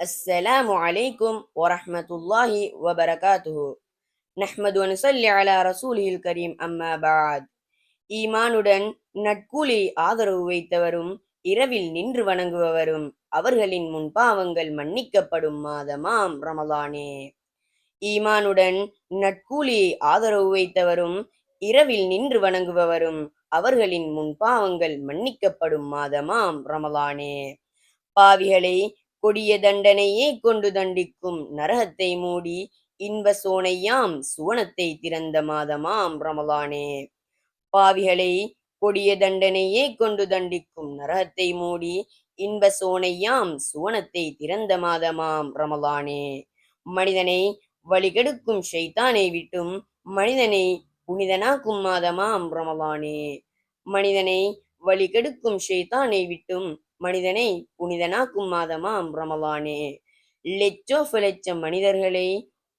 السلام عليكم ورحمة الله وبركاته نحمد ونصلي على رسوله الكريم أما بعد ஈமானுடன் நட்கூலி ஆதரவு வைத்தவரும் இரவில் நின்று வணங்குபவரும் அவர்களின் முன்பாவங்கள் மன்னிக்கப்படும் மாதமாம் ரமலானே. ஈமானுடன் நட்கூலி ஆதரவு வைத்தவரும் இரவில் நின்று வணங்குபவரும் அவர்களின் முன் பாவங்கள் மன்னிக்கப்படும் மாதமாம் ரமலானே. பாவிகளை கொடிய தண்டனையே கொண்டு தண்டிக்கும் நரகத்தை மூடி இன்ப சோனையாம் சுவனத்தை திறந்த மாதமாம் ரமலானே. பாவிகளை கொடிய தண்டனையே கொண்டு தண்டிக்கும் நரகத்தை மூடி இன்ப சோனையாம் சுவனத்தை திறந்த மாதமாம் ரமலானே. மனிதனை வழிகெடுக்கும் ஷைத்தானை விட்டும் மனிதனை புனிதனாக்கும் மாதமாம் ரமலானே. மனிதனை வழிகெடுக்கும் ஷைத்தானை விட்டும் மனிதனை புனிதனாக்கும் மாதமாம் ரமலானே. லெச்சோ லட்சம் மனிதர்களை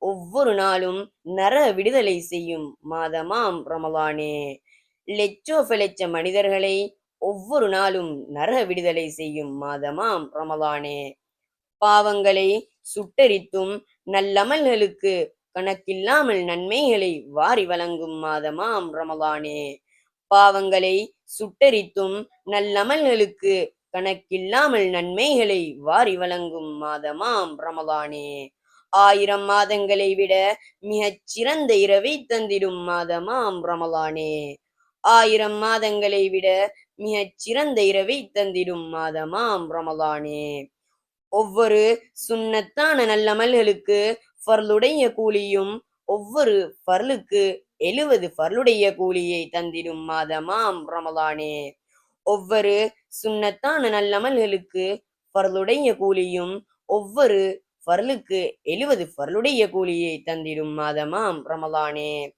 ஒவ்வொரு நாளும் நர விடுதலை செய்யும் மாதமாம் ரமலானே. லெச்சோ லட்சம் மனிதர்களை ஒவ்வொரு நாளும் நர விடுதலை செய்யும் மாதமாம் ரமதானே பாவங்களை சுட்டரித்தும் நல்லமல்களுக்கு கணக்கில்லாமல் நன்மைகளை வாரி வழங்கும் மாதமாம் ரமலானே. பாவங்களை சுட்டரித்தும் நல்லமல்களுக்கு கணக்கில்லாமல் நன்மைகளை வாரி வழங்கும் மாதமாம் ரமலானே. ஆயிரம் மாதங்களை விட மிகச் சிறந்த இரவை தந்திடும் மாதமாம் ரமலானே. ஆயிரம் மாதங்களை விட மிகச் சிறந்த இரவை தந்திடும் மாதமாம் ரமலானே. ஒவ்வொரு சுண்ணத்தான நல்லமல்களுக்கு ஃபர்லுடைய கூலியும் ஒவ்வொரு ஃபர்லுக்கு எழுவது ஃபர்லுடைய கூலியை தந்திடும் மாதமாம் ரமலானே. ஒவ்வொரு சுண்ணத்தான நல்லமல்களுக்கு ஃபர்லுடைய கூலியும் ஒவ்வொரு ஃபர்லுக்கு எழுவது ஃபர்லுடைய கூலியை தந்திடும் மாதமாம் ரமலானே.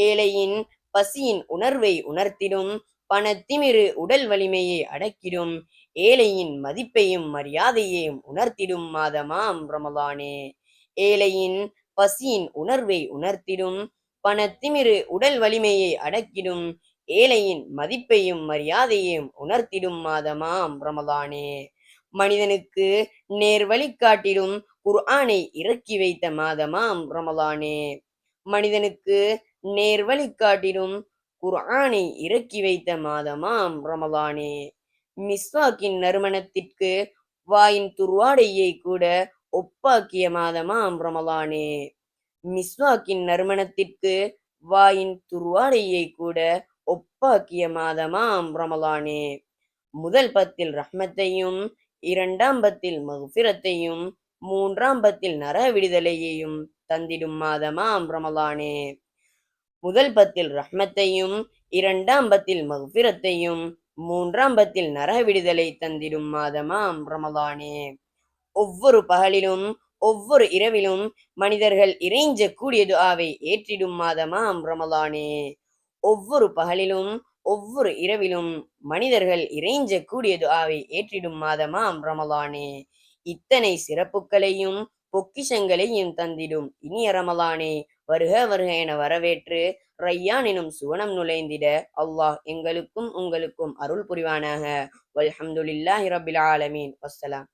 ஏழையின் பசியின் உணர்வை உணர்த்திடும். பணத்திமிரு உடல் வலிமையை அடக்கிடும். ஏழையின் மதிப்பையும் மரியாதையையும் உணர்த்திடும் மாதமாம் ரமலானே. ஏழையின் பசியின் உணர்வை உணர்த்திடும். பணத்திமிரு உடல் வலிமையை அடக்கிடும். ஏழையின் மதிப்பையும் மரியாதையையும் உணர்த்திடும் மாதமாம் ரமலானே. மனிதனுக்கு நேர் வழிகாட்டிடும் குர்ஆனை இறக்கி வைத்த மாதமாம் ரமலானே. மனிதனுக்கு நேர்வழி வழிகாட்டிடும் குர்ஆனை இறக்கி வைத்த மாதமாம் ரமலானே மிஸ்வாக்கின் நறுமணத்திற்கு வாயின் துர்வாடையை கூட ஒப்பாக்கிய மாதமாம் ரமலானே மிஸ்வாக்கின் நறுமணத்திற்கு வாயின் துர்வாடையை கூட ஒப்பாக்கிய மாதமாம் ரமலானே முதல் பத்தில் ரஹ்மத்தையும் இரண்டாம் பத்தில் மகுஃபிரத்தையும் மூன்றாம் பத்தில் நர விடுதலையையும் தந்திடும் மாதமாம் ரமலானே முதல் பத்தில் ரஹ்மத்தையும் இரண்டாம் பத்தில் மகுஃபிரத்தையும் மூன்றாம் பத்தில் நர விடுதலை தந்திடும் மாதமாம் ரமதானே ஒவ்வொரு பகலிலும் ஒவ்வொரு இரவிலும் மனிதர்கள் இறைஞ்ச கூடிய துஆவை ஏற்றிடும் மாதமாம் ரமலானே. ஒவ்வொரு பகலிலும் ஒவ்வொரு இரவிலும் மனிதர்கள் இறைஞ்ச கூடிய துஆவை ஏற்றிடும் மாதமாம் ரமலானே. இத்தனை சிறப்புகளையும் பொக்கிஷங்களையும் தந்திடும் இனிய ரமலானே. வருக வருக என வரவேற்று ரையான் எனும் சுவனம் நுழைந்திட அல்லாஹ் எங்களுக்கும் உங்களுக்கும் அருள் புரிவானாக. வல்ஹம்துலில்லாஹி ரபில் ஆலமீன். வசலாம்